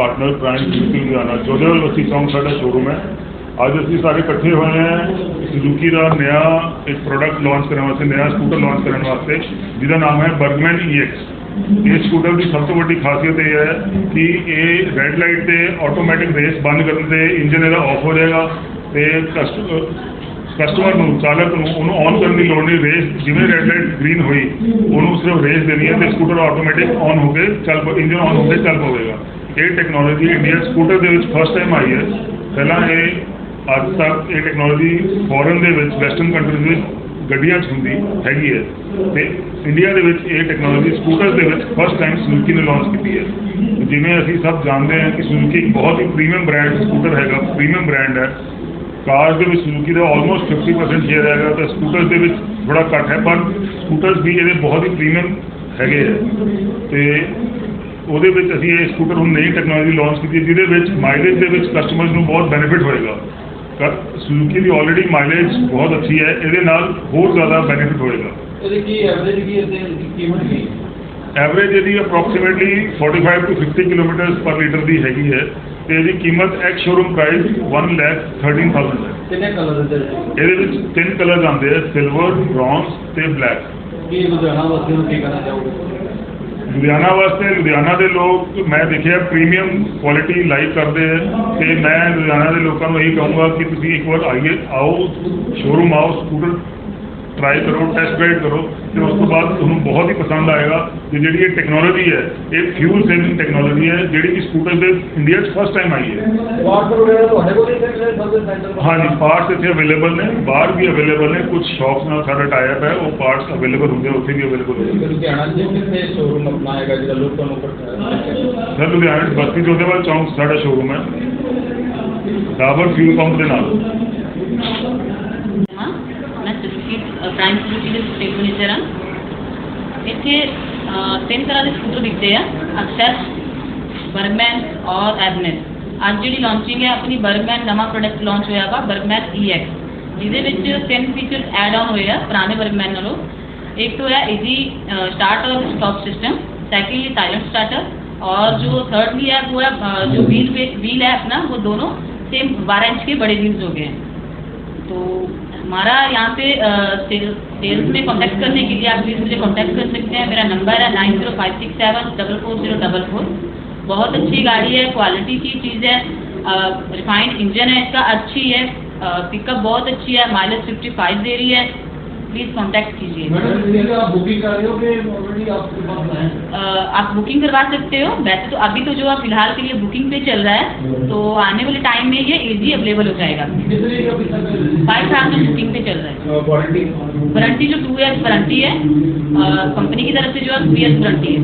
Partner prime Suzuki Ludhiana Jodhewal ਅਸੀਂ ਚੌਂਕ ਸਾਡਾ ਸ਼ੋਰੂਮ ਹੈ। ਅੱਜ ਅਸੀਂ ਸਾਰੇ ਇਕੱਠੇ ਹੋਏ ਹਾਂ। ਸੁਜ਼ੂਕੀ ਦਾ ਨਵਾਂ ਇੱਕ ਪ੍ਰੋਡਕਟ ਲਾਂਚ ਕਰਨ ਵਾਸਤੇ, ਨਵਾਂ ਸਕੂਟਰ ਲਾਂਚ ਕਰਨ ਵਾਸਤੇ, ਜਿਹਦਾ ਨਾਮ ਹੈ ਬਰਗਮੈਨ EX ਇਹ ਸਕੂਟਰ ਦੀ ਸਭ ਤੋਂ ਵੱਡੀ ਖਾਸੀਅਤ ਇਹ ਹੈ ਕਿ ਇਹ ਰੈੱਡ ਲਾਈਟ ਤੇ ਆਟੋਮੈਟਿਕ ਰੇਸ ਬੰਦ ਕਰਨ ਤੇ ਇੰਜਨ ਇਹਦਾ ਆਫ ਹੋ ਜਾਏਗਾ ਤੇ ਕਸਟ- ਕਸਟਮਰ ਨੂੰ, ਚਾਲਕ ਨੂੰ, ਉਹਨੂੰ ਔਨ ਕਰਨ ਦੀ ਲੋੜ ਨਹੀਂ। ਰੇਸ ਜਿਵੇਂ ਰੈੱਡ ਲਾਈਟ ਗ੍ਰੀਨ ਹੋਈ, ਉਹਨੂੰ ਸਿਰਫ ਰੇਸ ਦੇਣੀ ਹੈ ਤੇ ਸਕੂਟਰ ਆਟੋਮੈਟਿਕ ਔਨ ਹੋ ਕੇ ਚੱਲ ਪ ਇੰਜਨ ਔਨ ਹੋ ਕੇ ਚੱਲ ਪਵੇਗਾ। ਇਹ ਟੈਕਨੋਲੋਜੀ ਇੰਡੀਆ ਸਕੂਟਰ ਦੇ ਵਿੱਚ ਫਸਟ ਟਾਈਮ ਆਈ ਹੈ। ਪਹਿਲਾਂ ਇਹ ਅੱਜ ਤੱਕ ਇਹ ਟੈਕਨੋਲੋਜੀ ਫੋਰਨ ਦੇ ਵਿੱਚ ਵੈਸਟਰਨ ਕੰਟਰੀਜ਼ ਵਿੱਚ ਗੱਡੀਆਂ 'ਚ ਹੁੰਦੀ ਹੈਗੀ ਹੈ। ਤੇ ਇੰਡੀਆ ਦੇ ਵਿੱਚ ਇਹ ਟੈਕਨੋਲੋਜੀ ਸਕੂਟਰ ਦੇ ਵਿੱਚ ਫਸਟ ਟਾਈਮ ਸੁਜ਼ੂਕੀ ਨੇ ਲਾਂਚ ਕੀਤੀ ਹੈ। ਜਿਵੇਂ ਅਸੀਂ ਸਭ ਜਾਣਦੇ ਹਾਂ ਕਿ ਸੁਜ਼ੂਕੀ ਇੱਕ ਬਹੁਤ ਹੀ ਪ੍ਰੀਮੀਅਮ ਬ੍ਰਾਂਡ ਸਕੂਟਰ ਹੈਗਾ ਪ੍ਰੀਮੀਅਮ ਬ੍ਰਾਂਡ ਹੈ। ਕਾਰ ਦੇ ਵਿੱਚ ਸੁਜ਼ੂਕੀ ਦਾ ਆਲਮੋਸਟ 50% ਸ਼ੇਅਰ ਹੈਗਾ, ਤਾਂ ਸਕੂਟਰ ਦੇ ਵਿੱਚ ਥੋੜਾ ਘੱਟ ਹੈ, ਪਰ ਸਕੂਟਰਸ ਵੀ ਇਹਦੇ ਬਹੁਤ ਹੀ ਪ੍ਰੀਮੀਅਮ ਹੈਗੇ ਹੈ। ਤੇ ਉਹਦੇ ਵਿੱਚ ਅਸੀਂ ਇਹ ਸਕੂਟਰ ਹੁਣ ਨਈ ਟੈਕਨੋਲੋਜੀ ਲਾਂਚ ਕੀਤੀ ਜਿਹਦੇ ਵਿੱਚ ਮਾਈਲੇਜ ਦੇ ਵਿੱਚ ਕਸਟਮਰਸ ਨੂੰ ਬਹੁਤ ਬੈਨੀਫਿਟ ਹੋਏਗਾ। ਸੁਜ਼ੂਕੀ ਦੀ ਆਲਰੇਡੀ ਮਾਈਲੇਜ ਬਹੁਤ ਅੱਛੀ ਹੈ ਇਹਦੇ ਨਾਲ ਹੋਰ ਜ਼ਿਆਦਾ ਬੈਨੀਫਿਟ ਹੋਏਗਾ। ਇਹਦੀ ਕੀ ਐਵਰੇਜ ਕੀ ਹੈ ਤੇ ਕੀਮਤ ਕੀ? ਐਵਰੇਜ ਇਹਦੀ approximately 45 to 50 kilometre per litre ਦੀ ਹੈਗੀ ਹੈ ਤੇ ਇਹਦੀ ਕੀਮਤ ਐਕਸ ਸ਼ੋਰੂਮ ਪ੍ਰਾਈਸ 1 ਲੱਖ 13000 ਹੈ। ਕਿੰਨੇ ਕਲਰ ਦੇ ਇਹਦੇ ਵਿੱਚ ਤਿੰਨ ਕਲਰਸ ਆਉਂਦੇ ਆ ਸਿਲਵਰ ਬ੍ਰੌਂਜ਼ ਤੇ ਬਲੈਕ ਕੀ ਲੁਧਿਆਣਾ ਵਾਸੀਆਂ ਨੂੰ ਕੀ ਕਹਿਣਾ ਚਾਹੋਗੇ? ਲੁਧਿਆਣਾ ਵਾਸਤੇ, ਲੁਧਿਆਣਾ ਦੇ ਲੋਕ, ਮੈਂ ਦੇਖਿਆ ਪ੍ਰੀਮੀਅਮ ਕੁਆਲਿਟੀ ਲਾਈਕ ਕਰਦੇ ਆ ਤੇ ਮੈਂ ਲੁਧਿਆਣਾ ਦੇ ਲੋਕਾਂ ਨੂੰ ਇਹੀ ਕਹੂੰਗਾ ਕਿ ਤੁਸੀਂ ਇੱਕ ਵਾਰ ਆਈਏ, ਆਓ ਸ਼ੋਰੂਮ ਆਓ ਸਕੂਟਰ ਟਰਾਈ ਕਰੋ ਟੈਸਟ ਡਰਾਈਵ ਕਰੋ ਤੇ ਉਸ ਤੋਂ ਬਾਅਦ ਤੁਹਾਨੂੰ ਬਹੁਤ ਹੀ ਪਸੰਦ ਆਏਗਾ ਕਿ ਜਿਹੜੀ ਇਹ ਟੈਕਨੋਲੋਜੀ ਹੈ ਇਹ ਫਿਊਲ ਸੇਵਿੰਗ ਟੈਕਨੋਲੋਜੀ ਹੈ ਜਿਹੜੀ ਕਿ ਸਕੂਟਰ ਦੇ ਇੰਡੀਆ 'ਚ ਫਸਟ ਟਾਈਮ ਆਈ ਹੈ ਵਾਟਰ ਵਗੈਰਾ ਤੁਹਾਡੇ ਕੋਲ ਹੀ ਹੈ ਸਰਵਿਸ ਸੈਂਟਰ ਹਾਂਜੀ ਪਾਰਟਸ ਇੱਥੇ ਅਵੇਲੇਬਲ ਨੇ ਬਾਹਰ ਵੀ ਅਵੇਲੇਬਲ ਨੇ ਕੁਝ ਸ਼ਾਪਸ ਨਾਲ ਸਾਡਾ ਟਾਈ-ਅਪ ਹੈ ਉਹ ਪਾਰਟਸ ਅਵੇਲੇਬਲ ਹੁੰਦੇ ਆ, ਉੱਥੇ ਵੀ ਅਵੇਲੇਬਲ ਹੁੰਦੇ ਆ। ਲੁਧਿਆਣਾ ਚ ਕਿੰਨੇ ਸ਼ੋਰੂਮ ਆਪਣਾ ਹੈਗਾ ਜਿਹੜਾ ਲੋਕਾਂ ਨੂੰ ਪਤਾ ਸਰ ਲੁਧਿਆਣੇ 'ਚ ਬਸਤੀ ਜੋਧੇਵਾਲ ਚੌਂਕ ਸਾਡਾ ਸ਼ੋਰੂਮ ਹੈ ਡਾਬਰ ਫਿਊਲ ਪੰਪ ਦੇ ਨਾਲ ਸੁਜ਼ੂਕੀ ਪ੍ਰਾਈਮ ਸੁਜ਼ੂਕੀ ਦੇ ਸਟੇਟ ਮੈਨੇਜਰ ਹਾਂ ਇੱਥੇ ਅਹ, ਤਿੰਨ ਤਰ੍ਹਾਂ ਦੇ ਸਕੂਟਰ ਵਿਕਦੇ ਆ ਅਕਸੈਸ ਬਰਗਮੈਨ ਔਰ ਐਵਨੈਸ ਅੱਜ ਜਿਹੜੀ ਲਾਂਚਿੰਗ ਹੈ ਆਪਣੀ ਬਰਗਮੈਨ ਨਵਾਂ ਪ੍ਰੋਡਕਟ ਲਾਂਚ ਹੋਇਆ ਵਾ ਬਰਗਮੈਨ EX ਜਿਹਦੇ ਵਿੱਚ ਤਿੰਨ ਫੀਚਰਸ ਐਡ ਆਨ ਹੋਏ ਆ ਪੁਰਾਣੇ ਬਰਗਮੈਨ ਨਾਲੋਂ एक तो है इजी स्टार्ट और stop system secondly silent starter और जो थर्डली है वो है अ, जो व्हील व्हील है अपना वो दोनों सेम बारह इंच के बड़े व्हील्स हो गए हैं तो हमारा यहाँ पे सेल्स में कॉन्टैक्ट करने के लिए आप प्लीज़ मुझे कॉन्टैक्ट कर सकते हैं। मेरा नंबर है nine zero five six seven double four zero double four बहुत अच्छी गाड़ी है क्वालिटी की चीज़ है रिफाइंड इंजन है, इसका अच्छी है पिकअप बहुत अच्छी है माइलेज फिफ्टी फाइव दे रही है। प्लीज़ कांटेक्ट कीजिए। आप बुकिंग कर रहे हो आपके पास आप बुकिंग करवा सकते हो। वैसे तो अभी तो जो है फ़िलहाल के लिए बुकिंग पे चल रहा है तो आने वाले टाइम में ये इजी अवेलेबल हो जाएगा। फाइव थाउज़ेंड बुकिंग पे चल रहा है। वारंटी जो टू ईयर्स वारंटी है कंपनी की तरफ़ से जो है टू ईयर्स वारंटी है।